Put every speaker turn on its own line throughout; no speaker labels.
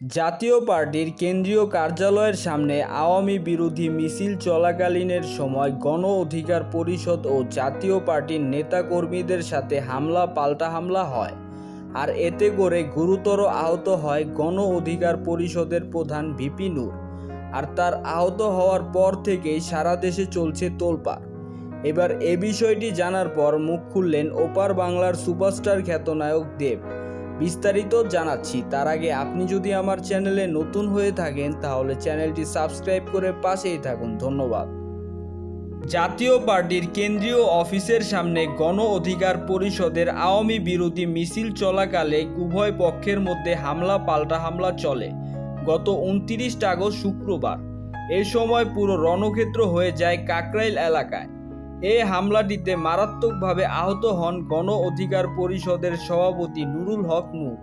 জাতীয় পার্টির কেন্দ্রীয় কার্যালয়ের সামনে আওয়ামী বিরোধী মিছিল চলাকালীনের সময় গণ অধিকার পরিষদ ও জাতীয় পার্টির নেতাকর্মীদের সাথে হামলা, পাল্টা হামলা হয়। আর এতে করে গুরুতর আহত হয় গণ অধিকার পরিষদের প্রধান ভিপি নূর। আর তার আহত হওয়ার পর থেকেই সারা দেশে চলছে তোলপাড়। এবার এ বিষয়টি জানার পর মুখ খুললেন ওপার বাংলার সুপারস্টার খ্যাতনায়ক দেব। বিস্তারিত জানাচ্ছি। তার আগে আপনি যদি আমার চ্যানেলে নতুন হয়ে থাকেন, তাহলে চ্যানেলটি সাবস্ক্রাইব করে পাশেই থাকুন। ধন্যবাদ। জাতীয় পার্টির কেন্দ্রীয় অফিসের সামনে গণ অধিকার পরিষদের আওয়ামী বিরোধী মিছিল চলাকালে উভয় পক্ষের মধ্যে হামলা, পাল্টা হামলা চলে। গত উনত্রিশ আগস্ট শুক্রবার। এ সময় পুরো রণক্ষেত্র হয়ে যায় কাকরাইল এলাকায়। এই হামলাটিতে মারাত্মকভাবে আহত হন গণ অধিকার পরিষদের সভাপতি নুরুল হক নূর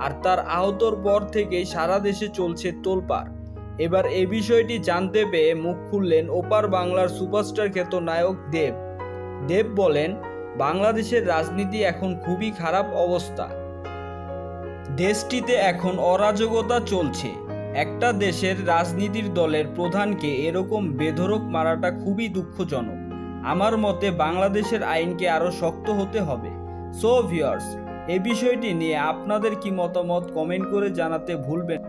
আর তার আহতর পর থেকেই সারা দেশে চলছে তোলপাড়। এবার এ বিষয়টি জানতে পেয়ে মুখ খুললেন ওপার বাংলার সুপারস্টার খ্যাত নায়ক দেব। দেব বলেন, বাংলাদেশের রাজনীতি এখন খুবই খারাপ অবস্থা। দেশটিতে এখন অরাজকতা চলছে। একটা দেশের রাজনীতির দলের প্রধানকে এরকম বেধরক মারাটা খুবই দুঃখজনক। আমার মতে বাংলাদেশের আইনকে আরও শক্ত হতে হবে সো ভিউয়ার্স এ বিষয়টি নিয়ে আপনাদের কি মতামত কমেন্ট করে জানাতে ভুলবেন।